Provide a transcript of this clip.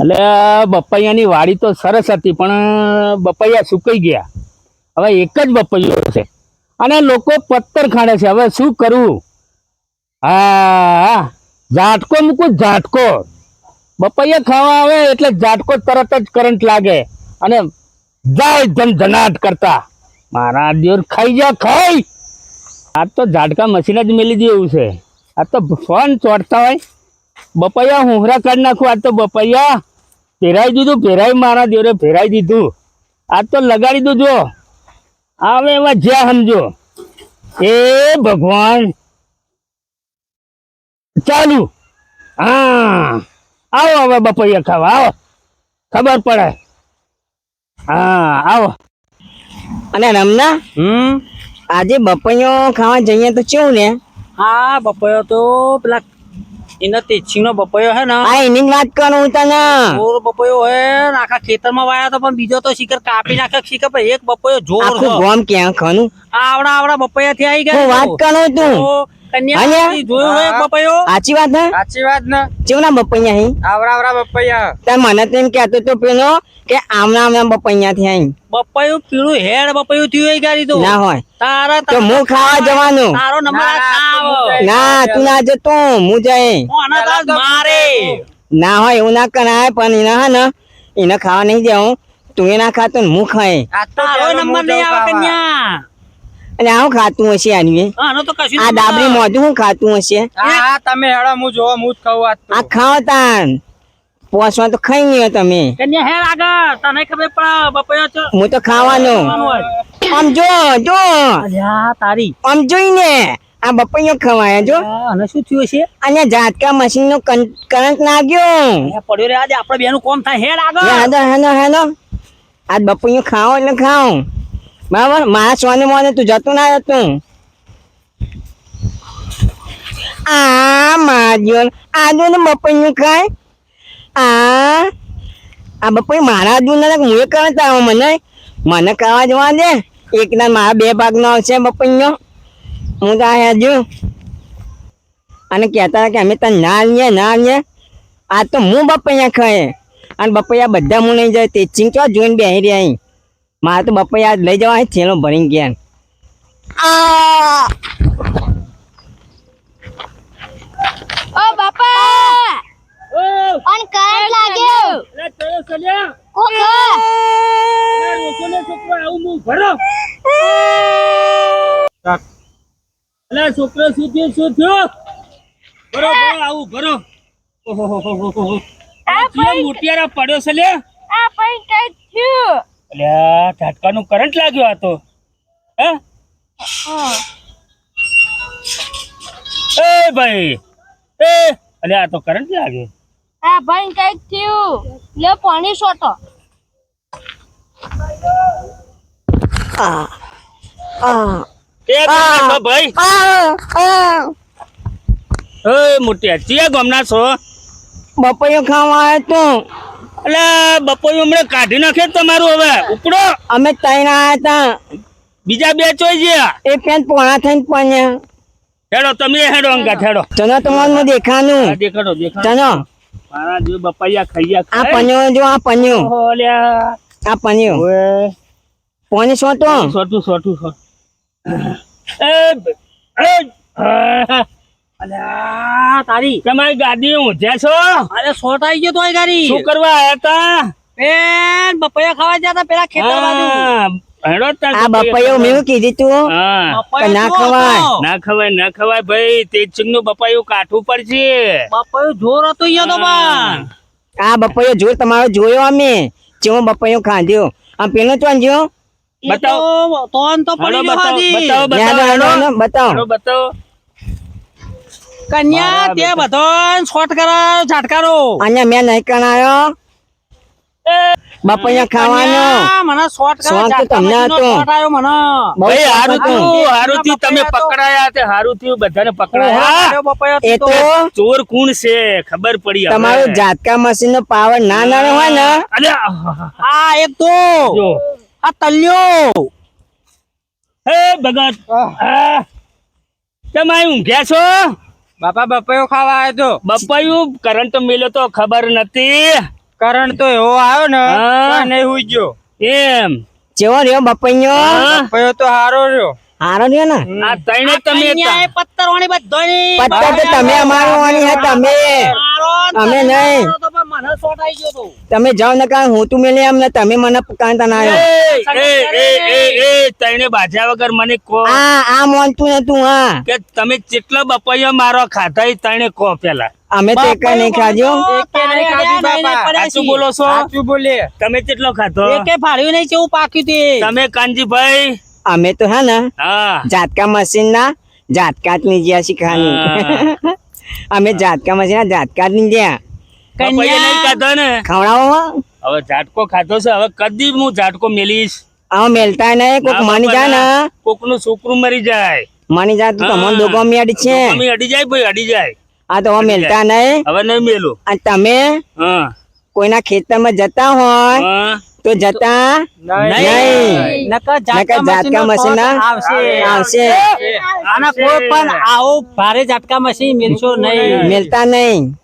એટલે બપૈયાની વાડી તો સરસ હતી, પણ બપૈયા સુકાઈ ગયા. હવે એક જ બપૈયો છે. અને લોકો પથ્થર ખાડે છે. હવે શું કરવું હા, ઝાટકો મૂકું, ઝાટકો. બપૈયા ખાવા આવે એટલે ઝાટકો તરત જ કરંટ લાગે. અને જાય ધન ધનાટ કરતા. મારા દિવસ ખાઈ જા, ખાઈ. આ તો ઝાટકા મશીન જ મેલી દે એવું છે. આ તો ફોન ચોટતા હોય. બપૈયા હુંહરા કાઢી નાખું. આ તો બપૈયા. ફેરાઈ દીધું ફેરાઈ મારા દેવરે ફેરાઈ દીધું. આ તો લગાડી દઉં જો. આવે એવા જ્યાં સમજો. એ ભગવાન. ચાલુ. હા. આવો હવે બપૈયા ખાવા. આવો. ખબર પડે. હા આવો. અને રમના? હમ. આજે બપૈયો ખાવા જઈએ તો કેવું ને? હા બપૈયો તો પેલા એના તેચીનો બપયો હે ને? આ એની વાત કરું તને. જોર બપયો હે આખા આખા ખેતરમાં વાયા તો પણ બીજો તો શિકર કાપી નાખે શિકર પણ એક બપયો જોર આખું. ગોમ ક્યાં ખાનું? આવડા આવડા બપયા થી આવી હું વાત ગયા કરું તું તો કન્યા અહીંયા? જોયું હોય એક બપોયો સાચી વાત હે સાચી વાત ને. કેવના બપૈયા હી? આવરા આવરા બપૈયા. તે મને તો કહેતો તો પેલો કે આમના આમના બપૈયા થી અહીં બપોયું પીળું હેડ બપોયું થયું હોય ગાડી તો. ના હોય. તારા તો હું ખાવા જવાનું? તારો નંબર ના તું ના જતો હું જઈ. મારે. ના હોય એવું ના કરાય પણ એને હા ને એને ખાવા નહીં દેવું. તું એ ના ખાતો ને હું ખાય તારો નંબર નહીં આવે કન્યા. અને આવું ખાતું હશે આની આ ડાબરી મોઢું હું ખાતું હશે? હા તમે હેડો હું જોવો હું જ ખાવ આ ખાવ તાન પોસવા તો ખાઈ ગયો તમે. કન્યા હેર આગળ. તને ખબર પડ બપયો છો હું તો ખાવાનું. આમ જો જો. તારી. આમ જોઈને આ બપૈયો ખવાય જો. અને શું થયું છે અને જાતકા મશીન નો કરંટ લાગ્યો પડ્યો રે આજે આપણે બેનું કોમ થાય. હેડ આગળ. હેનો હેનો હેલો આજ બપૈયો ખાઓ એટલે ખાઓ. બરાબર? મારા સોને મોને તું જતું ના હતું આ માજોન આ જો ને બપૈયું ખાય? આ આ બપોર મારા આજુ ને હું એ કરતા મને. મને ખાવા જવા દે. એક ના મારા બે ભાગનો આવશે બપૈયો હું તો આ હજુ અને કહેતા કે અમે તને ના લઈએ ના લઈએ આ તો હું બપૈયા ખાય. અને બપૈયા બધા હું નહીં જાય, તે ચીંચવા જોઈને બેહી રહ્યા અહીં. મારે તો બપૈયા લઈ જવા છે થેલો ભરીને ગયા ઓ બાપા! ઓન કરંટ લાગ્યો કોક છોકરો શું થયું શું થયું? ભરો ભરો આવું ભરો. ચિયા મોટિયારા પડ્યો છે લે આ પૈ કઈ થયું? અલ્યા ઝાટકાનું કરંટ લાગ્યો આ તો. હે? એ ભાઈ એ અલ્યા આ તો કરંટ લાગ્યો. આ ભાઈ કંઈક થયું. લે પાણી સોટો. આ આ ભાઈ. મોટી આ ચિયા ગામના છો? બપૈયો ખાવા આવ્યો તો. અલ્યા બપોર હમણાં કાઢી નાખે તમારું હવે. ઉપડો. અમે ત્રણ આવ્યા હતા બીજા બે ચોઈ ગયા. એ પેન પોણા થઈને પણ હેડો તમે હેડો અંગા હેડો. ચલો તમારું દેખાનું દેખાડો દેખાડો. ચલો મારા જો બપૈયા આ. પન્યો જો આ પન્યો. આ. પન્યો. ઓએ પોની સોટો સોટું સોટું સોટું. એ એ અલ્યા તારી. તમારી ગાડી ઊંઝ્યા છો? અરે શોર્ટ આવી ગયો તો ગાડી. શું કરવા આયા તા? બેન બપૈયા ખાવા જતા તા પેલા ખેતર બાજુ. આ બપૈયો મેં શું તું? ના ખવાય. ના ખવાય ના ખવાય ભાઈ તેજસિંગનું બપાયું કાઠું પડશે. બપૈયું જોર હતું અહીંયા તો આ બપૈયો જોયો તમારો જોયો અમે. જેવો બપૈયો ખાધ્યો. આ પેલો તો જો બતાવો. તો તોન તો પડી બતાવો ગયો બતાવો? બતાવો બતાવો. કન્યા તે બધો શોર્ટ કરાયો ઝાટકારો. અહીંયા મેં નહીં કરાયો. બપૈયા ખાવાનો. મને શોર્ટ શોર્ટ તમને હતો. મને. ભાઈ હારું થયું હારું થયું તમે પકડાયા તે હારું થયું બધાને પકડાયા. એ તો. તો ચોર કોણ છે ખબર પડી તમારું જાતકા મશીન નો પાવર ના ના હોય ને. અલ્યા, આહાહા. આ એક તો. આ તલ્યો. હે ભગત. આ, તમે ઊંઘ્યા છો? બાપા બપૈયો ખાવા આવ્યો તો? બપાયું? કરંટ મિલો તો ખબર નથી. કરંટ તો એવો આવ્યો ને હા. તો નહીં હુઈ ગયો. એમ. જેવો રહ્યો બપૈયો? હા? તો હારો રહ્યો. હારો રહ્યો ને? આ ત્રણે તમે પત્તર વાળી બધાની પત્તા તો તમે અમારો વાણી હે તમે અમે તમે નહીં. મારો તો પણ મને શોટ આવી ગયો તો. તમે જાઓ ને કારણ હું તું મેલે એમ ને તમે મને કાંતા ના આવ્યો એ એ એ એ એ ત્રણે બાજ્યા વગર મને કો હા આ મોનતું ને તું હા. કે તમે કેટલા બપૈયા મારો ખાધા તને કો પેલા. અમે તો એક નહીં ખાજો એકે નહીં ખાધું બાપા. સાચું બોલો છો? શું બોલે. તમે કેટલો ખાધો? એકે ફાળ્યું નહીં કેવું પાક્યું તે. તમે કાનજીભાઈ? અમે તો હે ને જાતકા મશીન ના જાતકા જ ની જ્યાં શીખવાની. અમે જાતકા મશીન ના જાતકા જ નહીં ખાધો ને. ખવડાવો. હવે ઝાટકો ખાધો છે હવે કદી હું ઝાટકો મેલીશ. હા મેલતા નહીં કોક માની જાય ને. કોકનું છોકરું મરી જાય. માની જાય તો. તમને દોગો અડી છે. મી અડી જાય ભાઈ અડી જાય. આ તો હવે મેલતા નહીં. હવે નહીં મેલું. અને તમે હા. કોઈના ખેતરમાં જતા હોય હા. તો જતા નહીં. નકર જાટકા મશીન આવશે. આવશે. આના કોઈ પણ આવો ભારે જાટકા મશીન મિલશો નહીં. મેલતા નહીં.